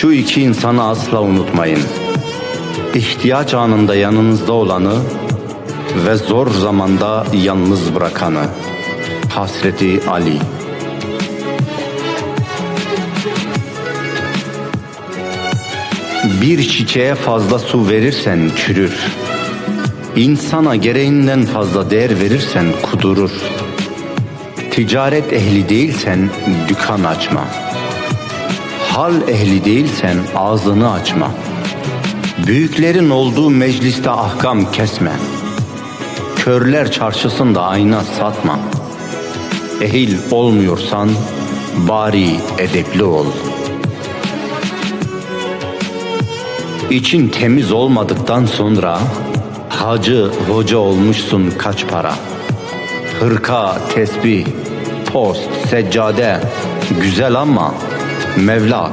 Şu iki insanı asla unutmayın. İhtiyaç anında yanınızda olanı ve zor zamanda yalnız bırakanı. Hasreti Ali. Bir çiçeğe fazla su verirsen çürür. İnsana gereğinden fazla değer verirsen kudurur. Ticaret ehli değilsen dükkan açma. Hal ehli değilsen ağzını açma. Büyüklerin olduğu mecliste ahkam kesme. Körler çarşısında ayna satma. Ehil olmuyorsan bari edepli ol. İçin temiz olmadıktan sonra hacı hoca olmuşsun kaç para. Hırka, tesbih, post, seccade güzel ama Mevla